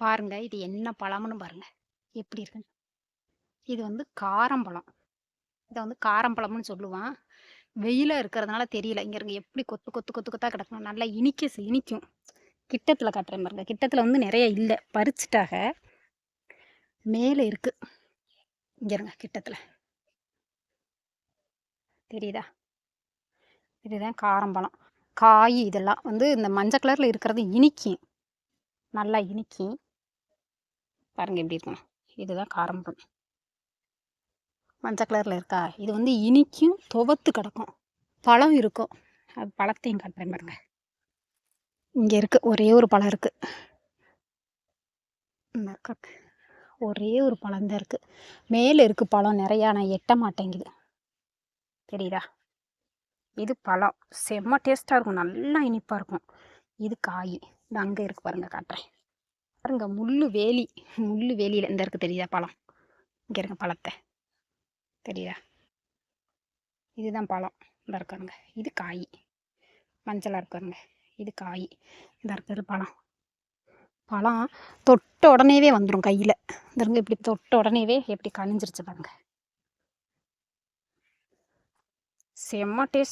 பாருங்க இது என்ன பழம்னு பாருங்க. எப்படி இருக்குன்னு. இது வந்து காரம்பழம் இதை வந்து காரம்பழம்னு சொல்லுவான். வெயிலாக இருக்கிறதுனால தெரியல. இங்கே இருங்க எப்படி கொத்து கொத்து கொத்து கொத்தா கிடக்கணும் நல்லா இனிக்க இனிக்கும். கிட்டத்தில் காட்டுறேன் பாருங்க. கிட்டத்தில் வந்து நிறைய இல்லை. பறிச்சுட்டாக மேலே இருக்கு. இங்க இருங்க கிட்டத்தில். தெரியுதா? இதுதான் காரம்பழம் காய் இதெல்லாம் வந்து இந்த மஞ்சள் கலரில் இருக்கிறது இனிக்கும். நல்லா இனிக்கும். பாருங்கள் எப்படி இருக்கும் இதுதான் காரம்பழம் மஞ்சள் கலரில் இருக்கா? இது வந்து இனிக்கும் துவத்து கிடக்கும். பழம் இருக்கும். அது பழத்தையும் காட்டுறேன் பாருங்க. இங்கே இருக்குது ஒரே ஒரு பழம் இருக்குது ஒரே ஒரு பழம் தான் இருக்குது மேலே இருக்குது பழம் நிறையா. நான் எட்ட மாட்டேங்குது. தெரியுதா? இது பழம். செம்ம டேஸ்ட்டாக இருக்கும். நல்லா இனிப்பாக இருக்கும். இது காய். இது அங்கே இருக்குது பாருங்க காட்டுறேன். பாருங்க முள்ளு வேலி. முள்ளு வேலியில் இந்த இருக்கு தெரியுதா பழம்? இங்கே இருங்க பழத்தை. தெரியுதா? இதுதான் பழம். இந்த இருக்காருங்க இது காய். மஞ்சளாக இருக்காருங்க இது காய். இந்த இருக்கிறது பழம். பழம் தொட்ட உடனேவே வந்துடும் கையில். இந்த இருங்க இப்படி தொட்ட உடனேவே எப்படி கணிஞ்சிருச்சு பாருங்க. செம்ம டேஸ்ட்.